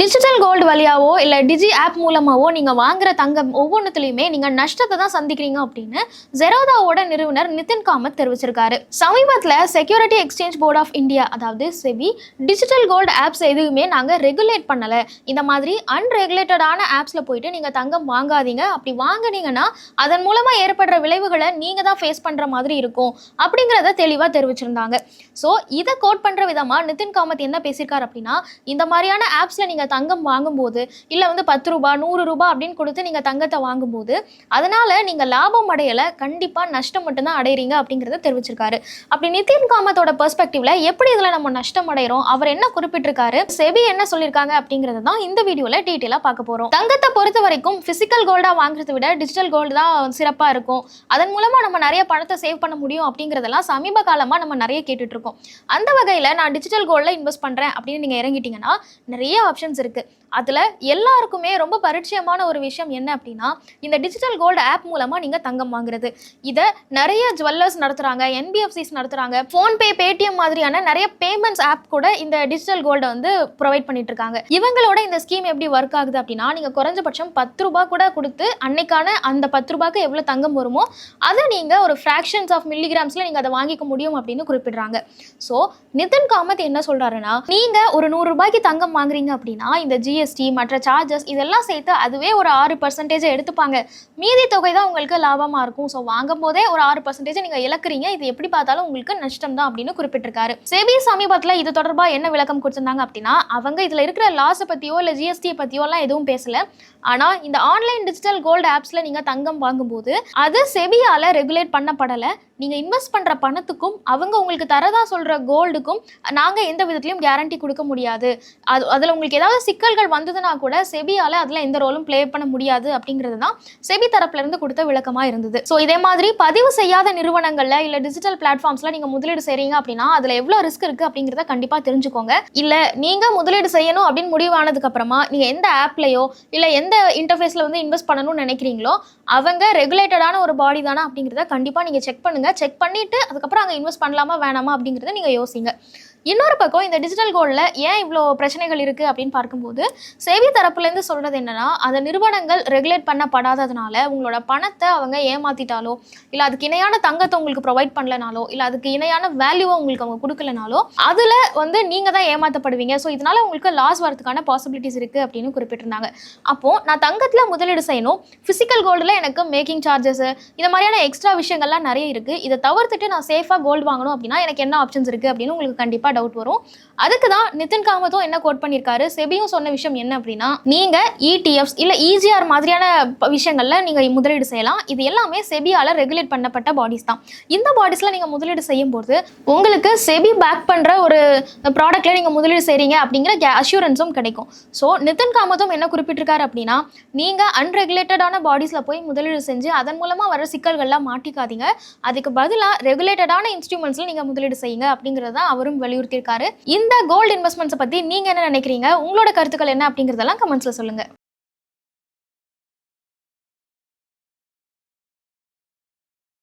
Digital gold வழியாவோ இல்லை டிஜி app மூலமாகவோ நீங்கள் வாங்குற தங்கம் ஒவ்வொன்றுத்துலையுமே நீங்கள் நஷ்டத்தை தான் சந்திக்கிறீங்க அப்படின்னு ஜெரோதாவோட நிறுவனர் நிதின் காமத் தெரிவிச்சிருக்காரு. சமீபத்தில் security exchange board of India அதாவது செபி டிஜிட்டல் கோல்டு ஆப்ஸ் எதுவுமே நாங்கள் ரெகுலேட் பண்ணலை. இந்த மாதிரி அன்ரெகுலேட்டடான ஆப்ஸில் போயிட்டு நீங்கள் தங்கம் வாங்காதீங்க. அப்படி வாங்குனீங்கன்னா அதன் மூலமாக ஏற்படுற விளைவுகளை நீங்கள் தான் ஃபேஸ் பண்ணுற மாதிரி இருக்கும் அப்படிங்கிறத தெளிவாக தெரிவிச்சிருந்தாங்க. ஸோ இதை கோட் பண்ணுற விதமாக நிதின் காமத் என்ன பேசியிருக்காரு அப்படின்னா இந்த மாதிரியான ஆப்ஸில் நீங்கள் தங்கம் வாங்கும்போது இல்லை வந்து பத்து ரூபா நூறு ரூபாய் அப்படின்னு கொடுத்து நீங்கள் தங்கத்தை வாங்கும்போது அதனால் நீங்கள் லாபம் அடையலை கண்டிப்பாக நஷ்டம் மட்டும்தான் அடையிறீங்க அப்படிங்கிறத தெரிவிச்சிருக்காரு. அப்படி நிதின் காமத்தோட பெர்ஸ்பெக்டிவ்ல எப்படி இதில் நம்ம நஷ்டம் அடைகிறோம் அவர் என்ன குறிப்பிட்டிருக்காரு செபி என்ன சொல்லியிருக்காங்க அப்படிங்கிறது தான் இந்த வீடியோவில் டீட்டெயிலாக பார்க்க போகிறோம் தங்கத்தை பொறுத்த வரைக்கும் ஃபிசிக்கல் கோல்டாக வாங்குறதை விட டிஜிட்டல் கோல்டு தான் சிறப்பாக இருக்கும். அதன் மூலமாக நம்ம நிறைய பணத்தை சேவ் பண்ண முடியும் அப்படிங்கிறதெல்லாம் சமீப காலமாக நம்ம நிறைய கேட்டுட்ருக்கோம் அந்த வகையில் நான் டிஜிட்டல் கோல்டில் இன்வெஸ்ட் பண்ணுறேன் அப்படின்னு நீங்கள் இறங்கிட்டீங்கன்னா நிறைய ஆப்ஷன்ஸ் இருக்குது அதில் எல்லாருக்குமே ரொம்ப பரிச்சயமான ஒரு விஷயம் என்ன அப்படின்னா இந்த டிஜிட்டல் கோல்டு ஆப் மூலமாக நீங்கள் தங்கம் வாங்குறது. இதை நிறைய ஜுவல்லர்ஸ் நடத்துகிறாங்க என்பிஎஃப்சிஸ் நடத்துகிறாங்க ஃபோன்பே பேடிஎம் மாதிரியான நிறைய பேமெண்ட்ஸ் ஆப் கூட இந்த டிஜிட்டல் கோல்டை வந்து ப்ரொவைட் பண்ணிட்டு இருக்காங்க இவங்களோட இந்த ஸ்கீம் எப்படி ஒர்க் ஆகுது அப்படின்னா நீங்கள் குறைஞ்சபட்சம் பத்து ரூபா கூட கொடுத்து அன்னைக்கான அந்த பத்து ரூபாய்க்கு எவ்வளோ தங்கம் வருமோ அதை நீங்கள் ஒரு ஃப்ராக்ஷன்ஸ் ஆஃப் மில்லிகிராம்ஸில் நீங்கள் அதை வாங்கிக்க முடியும் அப்படின்னு குறிப்பிடுறாங்க. ஸோ நிதின் காமத் என்ன சொல்கிறாருன்னா நீங்கள் ஒரு நூறு ரூபாய்க்கு தங்கம் வாங்குறீங்க அப்படின்னா இந்த ஜிஎஸ்டி மற்ற சார்ஜஸ் இதெல்லாம் சேர்த்து அதுவே ஒரு ஆறு பர்சன்டேஜ் எடுத்துப்பாங்க. மீதி தொகை தான் உங்களுக்கு லாபமாக இருக்கும். ஸோ வாங்கும் போதே ஒரு ஆறு பர்சன்டேஜ் நீங்கள் இழக்கிறீங்க. இது எப்படி பார்த்தாலும் உங்களுக்கு நஷ்டம் தான் அப்படின்னு குறிப்பிட்டிருக்காரு. செபி சமீபத்தில் இது தொடர்பாக என்ன விளக்கம் கொடுத்துருந்தாங்க அப்படின்னா அவங்க இதில் இருக்கிற லாஸை பற்றியோ இல்லை ஜிஎஸ்டியை பற்றியோலாம் எதுவும் பேசல. ஆனால் இந்த ஆன்லைன் டிஜிட்டல் கோல்டு ஆப்ஸில் நீங்கள் தங்கம் வாங்கும்போது அது செபியால் ரெகுலேட் பண்ணப்படலை. நீங்கள் இன்வெஸ்ட் பண்ணுற பணத்துக்கும் அவங்க உங்களுக்கு தரதா சொல்கிற கோல்டுக்கும் நாங்கள் எந்த விதத்துலையும் கேரண்டி கொடுக்க முடியாது. அது அதில் உங்களுக்கு ஏதாவது சிக்கல்கள் வந்ததுன்னா கூட செபியால் அதில் எந்த ரோலும் ப்ளே பண்ண முடியாது அப்படிங்கிறது தான் செபி தரப்புலேருந்து கொடுத்த விளக்கமாக இருந்தது. ஸோ இதே மாதிரி பதிவு செய்யாத நிறுவனங்களில் இல்லை டிஜிட்டல் பிளாட்ஃபார்ம்ஸில் நீங்கள் முதலீடு செய்கிறீங்க அப்படின்னா அதில் எவ்வளோ ரிஸ்க் இருக்குது அப்படிங்கிறத கண்டிப்பாக தெரிஞ்சுக்கோங்க. இல்லை நீங்கள் முதலீடு செய்யணும் அப்படின்னு முடிவானதுக்கு அப்புறமா நீங்கள் எந்த ஆப்லையோ இல்லை எந்த இன்டர்ஃபேஸில் வந்து இன்வெஸ்ட் பண்ணணும்னு நினைக்கிறீங்களோ அவங்க ரெகுலேட்டடான ஒரு பாடி தானே அப்படிங்கிறத கண்டிப்பாக நீங்கள் செக் பண்ணுங்கள் செக் பண்ணிவிட்டு அதுக்கப்புறம் அங்கே இன்வெஸ்ட் பண்ணலாமா வேணாமா அப்படிங்கிறத நீங்கள் யோசிங்க. இன்னொரு பக்கம் இந்த டிஜிட்டல் கோல்டில் ஏன் இவ்வளோ பிரச்சனைகள் இருக்குது அப்படின்னு பார்க்கும்போது சேவை தரப்புலேருந்து சொல்கிறது என்னென்னா அந்த நிறுவனங்கள் ரெகுலேட் பண்ணப்படாததுனால உங்களோட பணத்தை அவங்க ஏமாத்திட்டாலோ இல்லை அதுக்கு இணையான தங்கத்தை உங்களுக்கு ப்ரொவைட் பண்ணலனாலோ இல்லை அதுக்கு இணையான வேல்யூவை உங்களுக்கு அவங்க கொடுக்கலனாலோ அதில் வந்து நீங்கள் தான் ஏமாற்றப்படுவீங்க ஸோ இதனால உங்களுக்கு லாஸ் வரதுக்கான பாசிபிலிட்டிஸ் இருக்குது அப்படின்னு குறிப்பிட்டிருந்தாங்க. அப்போது நான் தங்கத்தில் முதலீடு செய்யணும். ஃபிசிக்கல் கோல்டில் எனக்கு மேக்கிங் சார்ஜஸ் இந்த மாதிரியான எக்ஸ்ட்ரா விஷயங்கள்லாம் நிறைய இருக்குது இதை தவிர்த்துட்டு நான் சேஃபாக கோல்டு வாங்கணும் அப்படின்னா எனக்கு என்ன ஆப்ஷன்ஸ் இருக்குது அப்படின்னு உங்களுக்கு கண்டிப்பாக டவுட் வரும். அதுக்கு தான் நிதின் காமத்தும் என்ன கோட் பண்ணியிருக்காரு செபியும் சொன்ன விஷயம் என்ன அப்படின்னா நீங்கள் இடிஎஃப்ஸ் இல்லை இஜிஆர் மாதிரியான விஷயங்களில் விஷயங்கள்ல நீங்கள் முதலீடு செய்யலாம். இது எல்லாமே செபியால் ரெகுலேட் பண்ணப்பட்ட பாடிஸ் தான். இந்த பாடிஸில் நீங்கள் முதலீடு செய்யும்போது உங்களுக்கு செபி பேக் பண்ணுற ஒரு ப்ராடக்ட்ல நீங்கள் முதலீடு செய்கிறீங்க அப்படிங்கிற அஷூரன்ஸும் கிடைக்கும். ஸோ நிதின் காமத்தும் என்ன குறிப்பிட்டிருக்காரு அப்படின்னா நீங்கள் அன்ரெகுலேட்டடான பாடிஸில் போய் முதலீடு செஞ்சு அதன் மூலமாக வர சிக்கல்கள்லாம் மாட்டிக்காதீங்க. அதுக்கு பதிலாக ரெகுலேட்டடான இன்ஸ்ட்ருமெண்ட்ஸில் நீங்கள் முதலீடு செய்யுங்க அப்படிங்கிறத அவரும் வலியுறுத்தியிருக்காரு இந்த கோல்டு இன்வெஸ்ட்மெண்ட்ஸை பற்றி நீங்கள் என்ன நினைக்கிறீங்க? உங்களோட கருத்துக்கள் என்ன அப்படிங்கிறதெல்லாம் கமெண்ட்ஸில் சொல்லுங்கள்